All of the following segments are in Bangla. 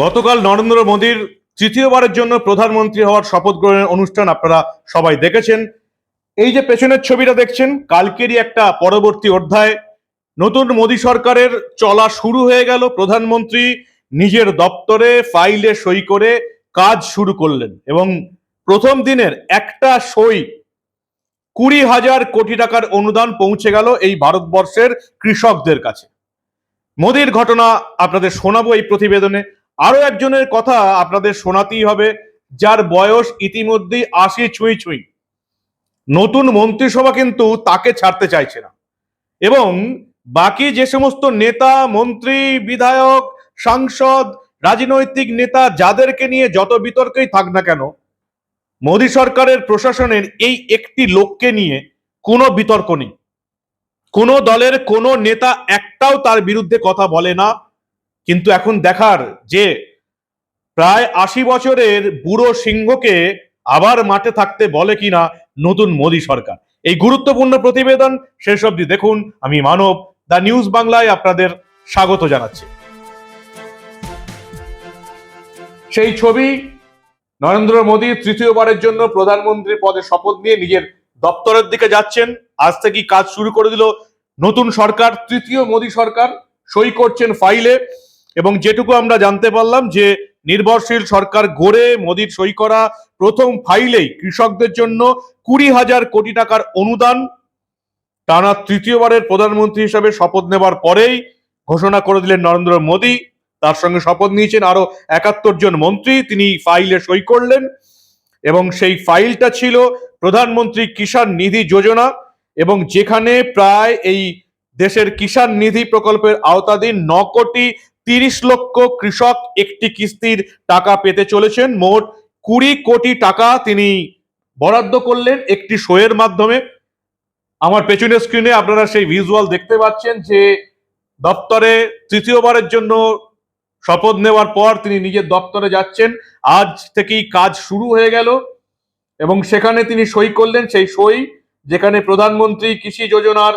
গতকাল নরেন্দ্র মোদীর তৃতীয়বারের জন্য প্রধানমন্ত্রী হওয়ার শপথ গ্রহণের অনুষ্ঠান আপনারা সবাই দেখেছেন। এই যে পেছনের ছবিটা দেখছেন, কালকেরই একটা পরবর্তী অধ্যায়। নতুন মোদী সরকারের চলা শুরু হয়ে গেল, প্রধানমন্ত্রী নিজের দপ্তরে ফাইলে সই করে কাজ শুরু করলেন এবং প্রথম দিনের একটা সই কুড়ি হাজার কোটি টাকার অনুদান পৌঁছে গেল এই ভারতবর্ষের কৃষকদের কাছে। মোদির ঘটনা আপনাদের শোনাবো এই প্রতিবেদনে। আরও একজনের কথা আপনাদের শোনাতেই হবে, যার বয়স ইতিমধ্যেই আশি ছুঁই ছুঁই। নতুন মন্ত্রিসভা কিন্তু তাকে ছাড়তে চাইছে না। এবং বাকি যে সমস্ত নেতা, মন্ত্রী, বিধায়ক, সাংসদ, রাজনৈতিক নেতা, যাদেরকে নিয়ে যত বিতর্কই থাক না কেন, মোদী সরকারের প্রশাসনের এই একটি লোককে নিয়ে কোনো বিতর্ক নেই। কোনো দলের কোনো নেতা একটাও তার বিরুদ্ধে কথা বলে না কিন্তু এখন দেখার যে প্রায় আশি বছরের বুড়ো সিংহকে আবার মাঠে থাকতে বলে কিনা নতুন মোদী সরকার। এই গুরুত্বপূর্ণ প্রতিবেদন শেষ অবধি দেখুন। আমি মানব, দ্য নিউজ বাংলায় আপনাদের স্বাগত জানাচ্ছি। সেই ছবি নরেন্দ্র মোদী তৃতীয়বারের জন্য প্রধানমন্ত্রী পদে শপথ নিয়ে নিজের দপ্তরের দিকে যাচ্ছেন। আজ থেকেই কাজ শুরু করে দিল নতুন সরকার, তৃতীয় মোদী সরকার। সই করছেন ফাইলে। এবং যেটুকু আমরা জানতে পারলাম যে নির্ভরশীল সরকার গড়ে মোদির সই করা প্রথম ফাইলেই কৃষকদের জন্য কুড়ি হাজার কোটি টাকার অনুদান, টানা তৃতীয়বারের প্রধানমন্ত্রী হিসাবে শপথ নেবার পরেই ঘোষণা করে দিলেন নরেন্দ্র মোদী। তার সঙ্গে শপথ নিয়েছেন আরও একাত্তর জন মন্ত্রী, তিনি ফাইলে সই করলেন এবং সেই ফাইলটা ছিল প্রধানমন্ত্রী কিষাণ নিধি যোজনা এবং যেখানে প্রায় এই দেশের কিষাণ নিধি প্রকল্পের আওতাধীন ন কোটি তিরিশ লক্ষ কৃষক একটি কিস্তির টাকা পেতে চলেছেন। মোট কুড়ি কোটি টাকা তিনি বরাদ্দ করলেন একটি শোয়ের মাধ্যমে। আমার পেছনের স্ক্রিনে আপনারা সেই ভিজুয়াল দেখতে পাচ্ছেন যে দপ্তরে তৃতীয়বারের জন্য শপথ নেওয়ার পর তিনি নিজের দপ্তরে যাচ্ছেন। আজ থেকেই কাজ শুরু হয়ে গেল এবং সেখানে তিনি সই করলেন। সেই সই যেখানে প্রধানমন্ত্রী কৃষি যোজনার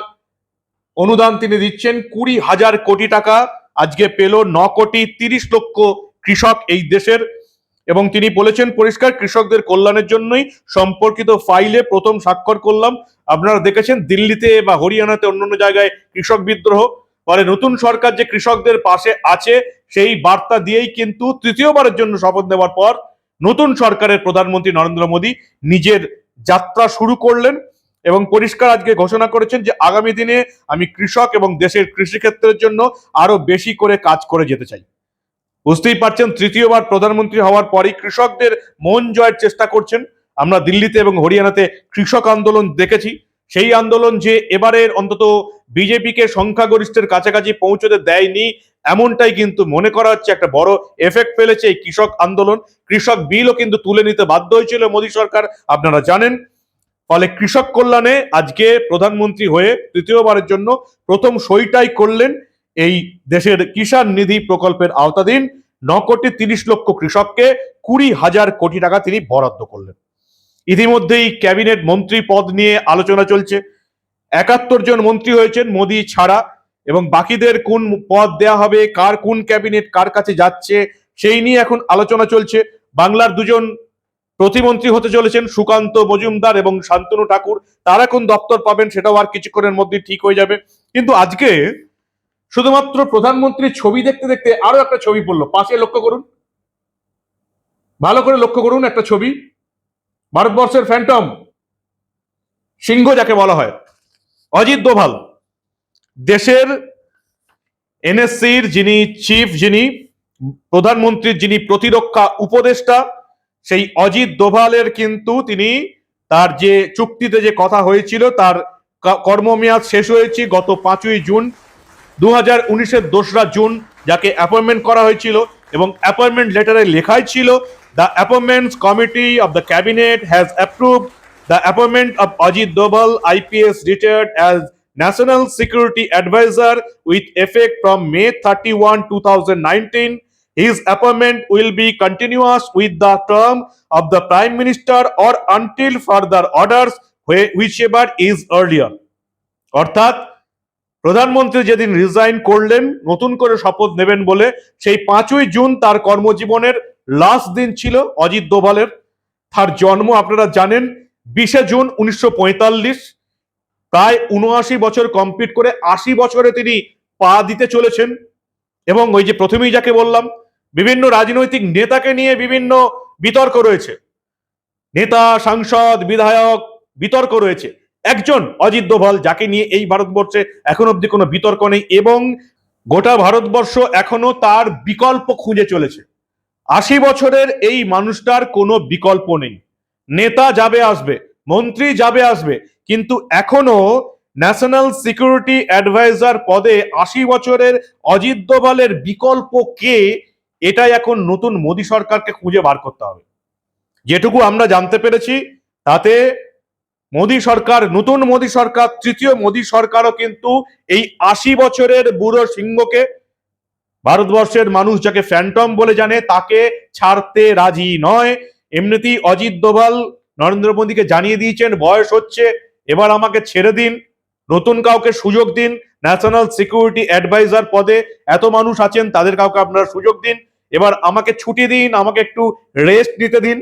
অনুদান তিনি দিচ্ছেন কুড়ি হাজার কোটি টাকা। আজকে পেল ন কোটি তিরিশ লক্ষ কৃষক এই দেশের। এবং তিনি বলেছেন, পরিষ্কার কৃষকদের কল্যাণের জন্যই সম্পর্কিত ফাইলে প্রথম স্বাক্ষর করলাম। আপনারা দেখেছেন, দিল্লিতে বা হরিয়ানাতে অন্যান্য জায়গায় কৃষক বিদ্রোহ। পরে নতুন সরকার যে কৃষকদের পাশে আছে, সেই বার্তা দিয়েই কিন্তু তৃতীয়বারের জন্য শপথ নেওয়ার পর নতুন সরকারের প্রধানমন্ত্রী নরেন্দ্র মোদী নিজের যাত্রা শুরু করলেন। এবং পরিষ্কার আজকে ঘোষণা করেছেন যে আগামী দিনে আমি কৃষক এবং দেশের কৃষিক্ষেত্রের জন্য আরও বেশি করে কাজ করে যেতে চাই। বুঝতেই পারছেন, তৃতীয়বার প্রধানমন্ত্রী হওয়ার পরই কৃষকদের মন জয়ের চেষ্টা করছেন। আমরা দিল্লিতে এবং হরিয়ানাতে কৃষক আন্দোলন দেখেছি। সেই আন্দোলন যে এবারের অন্তত বিজেপিকে সংখ্যাগরিষ্ঠের কাছাকাছি পৌঁছতে দেয়নি, এমনটাই কিন্তু মনে করা হচ্ছে একটা বড় এফেক্ট ফেলেছে এই কৃষক আন্দোলন। কৃষক বিলও কিন্তু তুলে নিতে বাধ্য হয়েছিল মোদী সরকার, আপনারা জানেন। ফলে কৃষক কল্যাণে আজকে প্রধানমন্ত্রী হয়ে তৃতীয়বারের জন্য প্রথম সইটাই করলেন এই দেশের কিষাণ নিধি প্রকল্পের আওতাধীন ন কোটি তিরিশ লক্ষ কৃষককে কুড়ি হাজার কোটি টাকা তিনি বরাদ্দ করলেন। ইতিমধ্যেই ক্যাবিনেট মন্ত্রী পদ নিয়ে আলোচনা চলছে। একাত্তর জন মন্ত্রী হয়েছেন মোদী ছাড়া এবং বাকিদের কোন পদ দেয়া হবে, কার কোন ক্যাবিনেট কার কাছে যাচ্ছে, সেই নিয়ে এখন আলোচনা চলছে। বাংলার দুজন প্রতিমন্ত্রী হতে চলেছেন সুকান্ত মজুমদার এবং শান্তনু ঠাকুর। তারা কোন দপ্তর পাবেন, সেটাও আর কিছুক্ষণের মধ্যে ঠিক হয়ে যাবে। কিন্তু আজকে শুধুমাত্র প্রধানমন্ত্রীর ছবি দেখতে দেখতে আরও একটা ছবি পড়ল। পাশে লক্ষ্য করুন। ভালো করে লক্ষ্য করুন একটা ছবি। ভারতবর্ষের ফ্যান্টম সিংহ যাকে বলা হয়, অজিত দোভাল। দেশের এনএসসির যিনি চিফ যিনি প্রধানমন্ত্রীর যিনি প্রতিরক্ষা উপদেষ্টা সেই অজিত দোভালের কিন্তু তিনি তার যে চুক্তিতে যে কথা হয়েছিল, তার কর্মমেয়াদ শেষ হয়েছে গত পাঁচই জুন। দু হাজার উনিশের দোসরা জুন যাকে অ্যাপয়েন্টমেন্ট করা হয়েছিল এবং অ্যাপয়েন্টমেন্ট লেটারে লেখাই ছিল the appointments committee of the cabinet has approve the appointment of Ajit Doval IPS retired as national security adviser with effect from May thirty one two thousand nineteen His appointment will be continuous with the term of the Prime Minister or until further orders, whichever is earlier. অর্থাৎ প্রধানমন্ত্রী যেদিন রিজাইন করলেন নতুন করে শপথ নেবেন বলে সেই পাঁচই জুন তার কর্মজীবনের লাস্ট দিন ছিল অজিত দোভালের। তার জন্ম আপনারা জানেন বিশে জুন উনিশশো পঁয়তাল্লিশ। প্রায় উনআশি বছর কমপ্লিট করে আশি বছরে তিনি পা দিতে চলেছেন। এবং ওই যে প্রথমেই যাকে বললাম বিভিন্ন রাজনৈতিক নেতাকে নিয়ে বিভিন্ন বিতর্ক রয়েছে। নেতা, সাংসদ, বিধায়ক বিতর্ক রয়েছে। একজন অজিত দোভাল যাকে নিয়ে এই ভারতবর্ষে এখন অব্দি কোনো বিতর্ক নেই এবং গোটা ভারতবর্ষ এখনও তার বিকল্প খুঁজে চলেছে। আশি বছরের এই মানুষটার কোনো বিকল্প নেই। নেতা যাবে আসবে, মন্ত্রী যাবে আসবে, কিন্তু এখনও ন্যাশনাল সিকিউরিটি অ্যাডভাইজার পদে আশি বছরের অজিত দোভালের বিকল্প কে এটাই এখন নতুন মোদী সরকারকে খুঁজে বার করতে হবে। যেটুকু আমরা জানতে পেরেছি, তাতে মোদী সরকার, নতুন মোদী সরকার, তৃতীয় মোদী সরকারও কিন্তু এই আশি বছরের বুড়ো সিংহকে ভারতবর্ষের মানুষ যাকে ফ্যান্টম বলে জানে, তাকে ছাড়তে রাজি নয়। এমনিতেই অজিত দোভাল নরেন্দ্র মোদীকে জানিয়ে দিয়েছেন, বয়স হচ্ছে, এবার আমাকে ছেড়ে দিন, নতুন কাউকে সুযোগ দিন ন্যাশনাল সিকিউরিটি অ্যাডভাইজার পদে এত মানুষ আছেন, তাদের কাউকে আপনারা সুযোগ দিন। এবার আমাকে ছুটি দিন, আমাকে একটু রেস্ট নিতে দিন।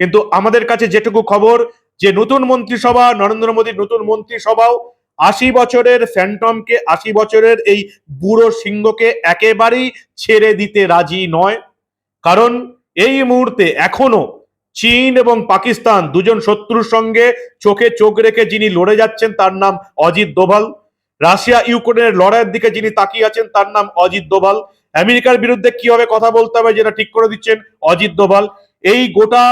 কিন্তু আমাদের কাছে যেটুকু খবর, যে নতুন মন্ত্রিসভা, নরেন্দ্র মোদীর নতুন মন্ত্রিসভাও আশি বছরের ফ্যান্টমকে আশি বছরের এই বুড়ো সিংহকে একেবারেই ছেড়ে দিতে রাজি নয়। কারণ এই মুহূর্তে এখনও চীন এবং পাকিস্তান দুজন শত্রুর সঙ্গে চোখে চোখ রেখে যিনি লড়ে যাচ্ছেন তার নাম অজিত দোভাল। রাশিয়া ইউক্রেনের লড়াইয়ের দিকে যিনি তাকিয়ে আছেন তার নাম অজিত দোভাল। আমেরিকার বিরুদ্ধে কীভাবে কথা বলতে হবে যেটা ঠিক করে দিচ্ছেন অজিত দোভাল? এই গোটা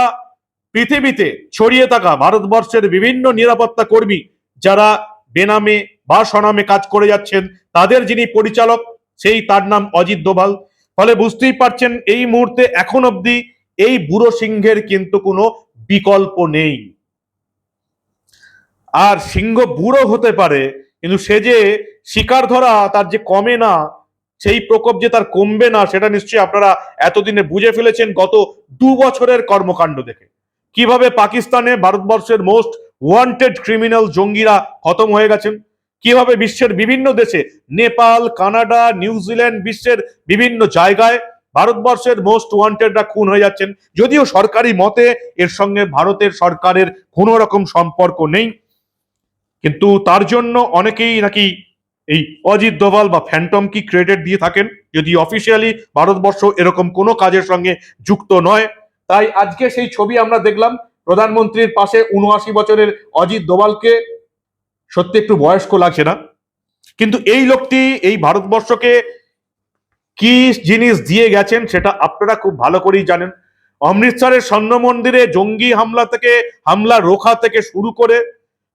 পৃথিবীতে ছড়িয়ে থাকা ভারতবর্ষের বিভিন্ন নিরাপত্তা কর্মী যারা বেনামে বা সনামে কাজ করে যাচ্ছেন, তাদের যিনি পরিচালক, সেই তার নাম অজিত দোভাল। ফলে বুঝতেই পারছেন এই মুহূর্তে এখন অবধি এই বুড়ো সিংহের কিন্তু কোনো বিকল্প নেই। আর সিংহ বুড়ো হতে পারে, কিন্তু সে যে শিকার ধরা, তার যে কমে না সেই প্রকোপ যে তার কমবে না, সেটা নিশ্চয়ই আপনারা এতদিনে বুঝে ফেলেছেন গত দু বছরের কর্মকাণ্ড দেখে। কীভাবে পাকিস্তানে ভারতবর্ষের মোস্ট ওয়ান্টেড ক্রিমিনাল জঙ্গিরা খতম হয়ে গেছেন? কীভাবে বিশ্বের বিভিন্ন দেশে, নেপাল, কানাডা নিউজিল্যান্ড বিশ্বের বিভিন্ন জায়গায় ভারতবর্ষের মোস্ট ওয়ান্টেডরা খুন হয়ে যাচ্ছেন? যদিও সরকারি মতে এর সঙ্গে ভারতের সরকারের কোনো রকম সম্পর্ক নেই, কিন্তু তার জন্য অনেকেই নাকি এই অজিত দোভাল বা ফ্যান্টম কি ক্রেডিট দিয়ে থাকেন? যদি অফিসিয়ালি ভারতবর্ষ এরকম কোনো কাজের সঙ্গে যুক্ত নয়, তাই আজকে সেই ছবি আমরা দেখলাম। প্রধানমন্ত্রীর পাশে উনআশি বছরের অজিত দোভালকে সত্যি একটু বয়স্ক লাগছে না। কিন্তু এই লোকটি এই ভারতবর্ষকে কি জিনিস দিয়ে গেছেন সেটা আপনারা খুব ভালো করেই জানেন। অমৃতসরের স্বর্ণ মন্দিরে জঙ্গি হামলা থেকে, হামলা রোখা থেকে শুরু করে,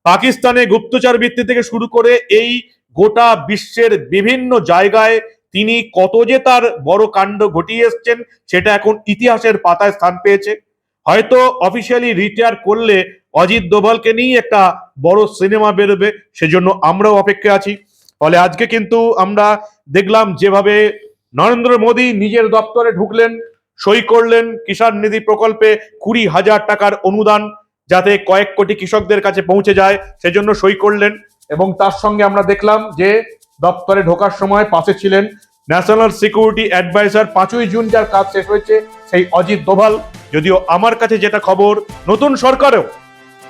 পাকিস্তানে গুপ্তচর বৃত্তি থেকে শুরু করে এই গোটা বিশ্বের বিভিন্ন জায়গায় তিনি কত যে তার বড় কাণ্ড ঘটিয়ে এসছেন, সেটা এখন ইতিহাসের পাতায় স্থান পেয়েছে। হয়তো অফিসিয়ালি রিটায়ার করলে অজিত দোভালকে নিয়েই একটা বড় সিনেমা বেরোবে, সেজন্য আমরাও অপেক্ষা আছি। ফলে আজকে কিন্তু আমরা দেখলাম যেভাবে নরেন্দ্র মোদী নিজের দপ্তরে ঢুকলেন, সই করলেন কিষাণ নিধি প্রকল্পে কুড়ি হাজার টাকার অনুদান, যাতে কয়েক কোটি কৃষকদের কাছে পৌঁছে যায়, সেজন্য সই করলেন। এবং তার সঙ্গে আমরা দেখলাম যে দপ্তরে ঢোকার সময় পাশে ছিলেন ন্যাশনাল সিকিউরিটি অ্যাডভাইজার পাঁচই জুন যার কাজ শেষ হয়েছে, সেই অজিত দোভাল। যদিও আমার কাছে যেটা খবর, নতুন সরকারেও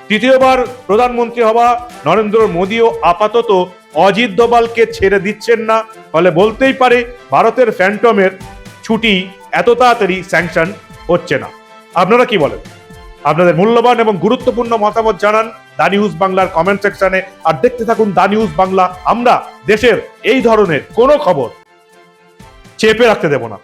তৃতীয়বার প্রধানমন্ত্রী হওয়া নরেন্দ্র মোদীও আপাতত অজিত দোভালকে ছেড়ে দিচ্ছেন না। ফলে বলতেই পারে ভারতের ফ্যান্টমের ছুটি এত তাড়াতাড়ি স্যাংশন হচ্ছে না। আপনারা কি বলেন? আপনাদের মূল্যবান এবং গুরুত্বপূর্ণ মতামত জানান। দা নিউজ বাংলার কমেন্ট সেকশনে আর দেখতে থাকুন দা নিউজ বাংলা। আমরা দেশের এই ধরনের কোনো খবর চেপে রাখতে দেব না।